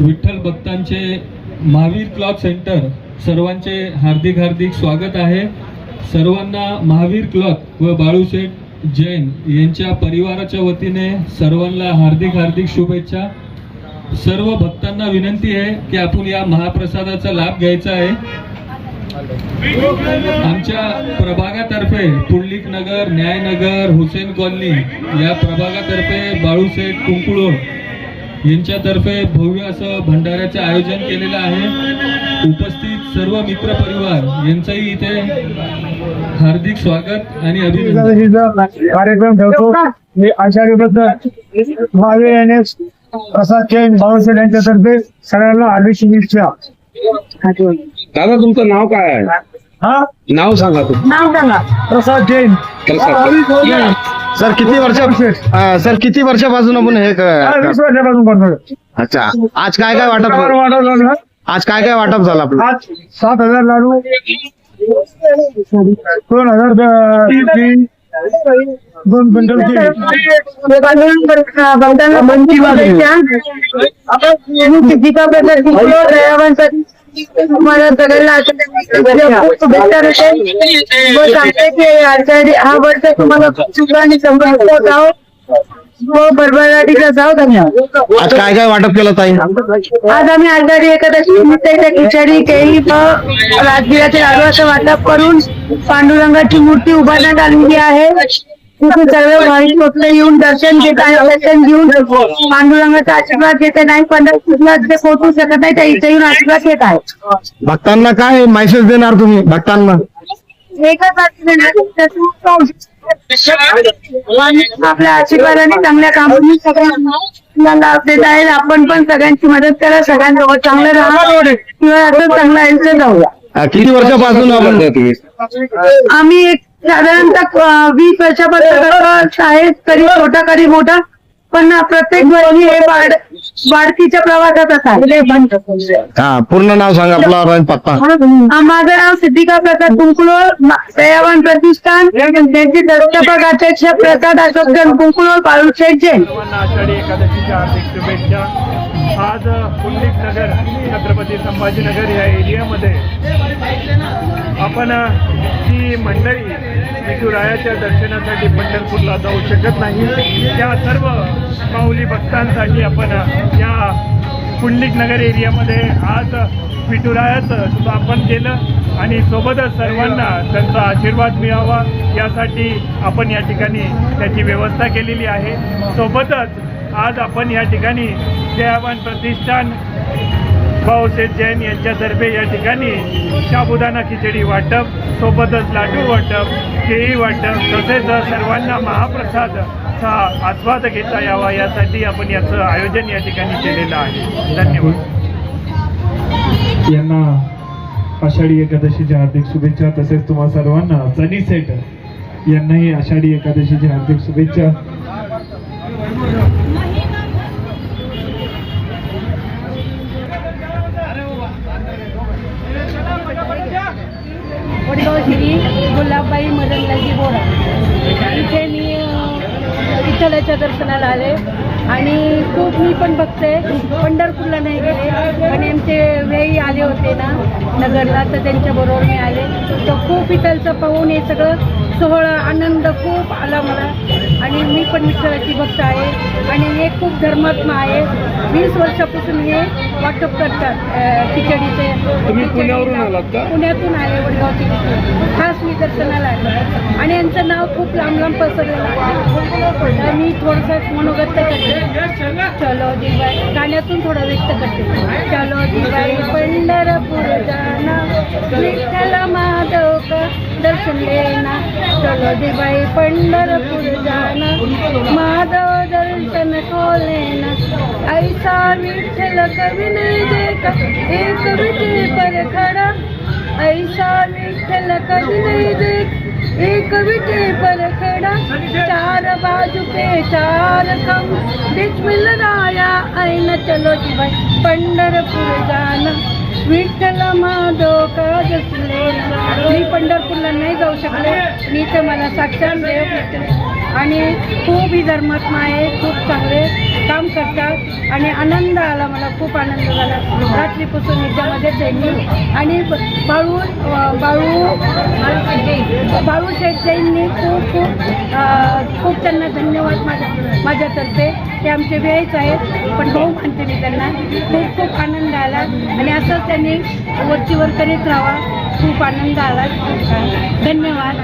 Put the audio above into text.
विठ्ठल भक्तांचे Mahavir cloth centre सर्वांचे हार्दिक हार्दिक स्वागत आहे. सर्वांना महावीर क्लॉथ व बाळूशेठ जैन यांच्या परिवाराच्या वतीने सर्वांना हार्दिक हार्दिक शुभेच्छा. सर्व भक्तांना विनंती आहे की आपण या महाप्रसादाचा लाभ घ्यायचा आहे. आमच्या प्रभागातर्फे पुंडलिक नगर न्यायनगर हुसेन कॉलनी या प्रभागातर्फे बाळूशेठ कुंकुळोड यांच्यातर्फे भव्य असं भंडाऱ्याचं आयोजन केलेलं आहे. उपस्थित सर्व मित्र परिवार यांचंही इथे हार्दिक स्वागत आणि अभिनंदन. कार्यक्रम ठेवतो. मी महावीर प्रसाद यांच्यातर्फे सगळ्यांना हार्दिक शुभेच्छा. दादा तुमचं नाव काय आहे? हा? नाव सांगा तुम्ही. नाव सांगा. प्रसाद जैन. प्रसाद सर किती वर्ष अं, सर किती वर्षापासून आपण हे हा, क- वीस वर्षापासून करतो अच्छा आज काय काय वाटप. आज काय काय वाटप झालं आपलं आज सात हजार लाडू दोन हजार तीन दोन क्विंटल तुम्हाला सगळ्यांना हा वर्ष तुम्हाला सुख आणि समृद्धीचा जाओ. व भरभराटीचा जाओ. धन्यवाद. आज काय काय वाटप केलं ताई? आज आम्ही आषाढी एकादशी निमित्त इथे खिचडी केळी व राजगिराचे लाडूचं वाटप करून पांडुरंगाची मूर्ती उभारण्यात आलेली आहे. तिथे सर्व भाविक भक्त येऊन दर्शन घेत आहे दर्शन घेऊन पांडुरंगाचा आशीर्वाद घेत नाही पंढरपूरला जे पोहोचू शकत नाही त्या इथे येऊन आशीर्वाद घेत आहे. भक्तांना काय मेसेज देणार तुम्ही भक्तांना? एकच आशीर्वाद आणि आपल्या आशीर्वादाने चांगल्या कामांनी सगळ्यांना लाभ देत आहेत. आपण पण सगळ्यांची मदत करा सगळ्यांसोबत चांगलं राहा. किंवा असं चांगलं आयुष्य जाऊया. अं, किती वर्षापासून आपण आम्ही एक साधारणतः वीस वर्षापासून आहे कधी छोटा कधी मोठा पण प्रत्येक वर्षी हे वाढ वाढतीच्या प्रवासातच आहे हा पूर्ण नाव सांगा आपला आणि पत्ता माझं नाव सिद्धिका प्रसाद कुंकुलोळ दयावान प्रतिष्ठान त्यांचे अध्यक्ष प्रसाद अशोकचंद कुंकुलोळ पाळू शेठ जैन. आषाढी एकादशीच्या हार्दिक शुभेच्छा. आज पुंडलिक नगर छत्रपती संभाजीनगर या एरियामध्ये आपण जी मंडळी विठुरायाच्या दर्शनासाठी पंढरपूरला जाऊ शकत नाही. त्या सर्व माऊली भक्तांसाठी आपण या पुंडलिक नगर एरियामध्ये आज विठुरायाचं स्थापन केलं आणि सोबतच सर्वांना त्यांचा आशीर्वाद मिळावा. यासाठी आपण या ठिकाणी त्याची व्यवस्था केलेली आहे. सोबतच आज आपण या ठिकाणी जयावान प्रतिष्ठान भाऊसेठ जैन यांच्यातर्फे या ठिकाणी शाबुदाना खिचडी वाटप सोबतच लाडू वाटप केळी वाटप तसेच सर्वांना महाप्रसाद चा आस्वाद घेता यावा यासाठी आपण याचं आयोजन या ठिकाणी केलेलं आहे. धन्यवाद. यांना आषाढी एकादशीच्या हार्दिक शुभेच्छा. तसेच तुम्हा सर्वांना सनी सेट यांनाही आषाढी एकादशीच्या हार्दिक शुभेच्छा. मी श्री गुलाबबाई मदनलाजी बोरा. इथे मी विठ्ठलाच्या दर्शनाला आले. आणि खूप मी पण बघते पंढरपूरला नाही गेले. आणि आमचे वेळी आले होते ना नगरला तर त्यांच्याबरोबर मी आले. तर खूप इथलचं पाहून हे सगळं सोहळा आनंद खूप आला मला. आणि मी पण विठ्ठलाची भक्त आहे. आणि हे खूप धर्मात्मा आहे. वीस वर्षापासून हे वाटप करतात अ, खिचडीचे. तुम्ही पुण्यावरून आलात का? पुण्यातून आले वडगाव तिकडे खास मी दर्शनाला आले. आणि यांचं नाव खूप लांब लांब पसरलेलं आहे. तर मी थोडंसं मनोगत करते. चलो दिवाळी. गाण्यातून थोडं व्यक्त करते. चलो दिवाळी पंढरपूर जाना विठ्ठल माधव दर्शन देना चलो पंढरपूर जाना माधव दर्शन को ऐसा विठ्ठल कवी नहीं देखा एक विजय पर खड़ा ऐसा विठ्ठल कभी नहीं देख एक विजय पर खड़ा चार बाजू पे चार कम बीच में लड़ाया आईना चलो जी भाई पंढरपूर जाना विठ्ठल माधव का जसले मी पंढरपूरला नाही जाऊ शकले. मी तर मला साक्षात देव आणि खूप ही धर्मात्मा आहे खूप चांगले. काम करतात. आणि आनंद आला मला खूप आनंद झाला. रात्रीपासून याच्यामध्ये आहे आणि बाळू बाळू बाळू शेठ जैननी खूप खूप खूप त्यांना धन्यवाद माझ्या माझ्यातर्फे. ते आमचे वेळच आहेत पण भाऊ म्हणते मी त्यांना. खूप खूप आनंद आला. आणि असंच त्यांनी वरचीवर करीत राहावा खूप आनंद आला. धन्यवाद.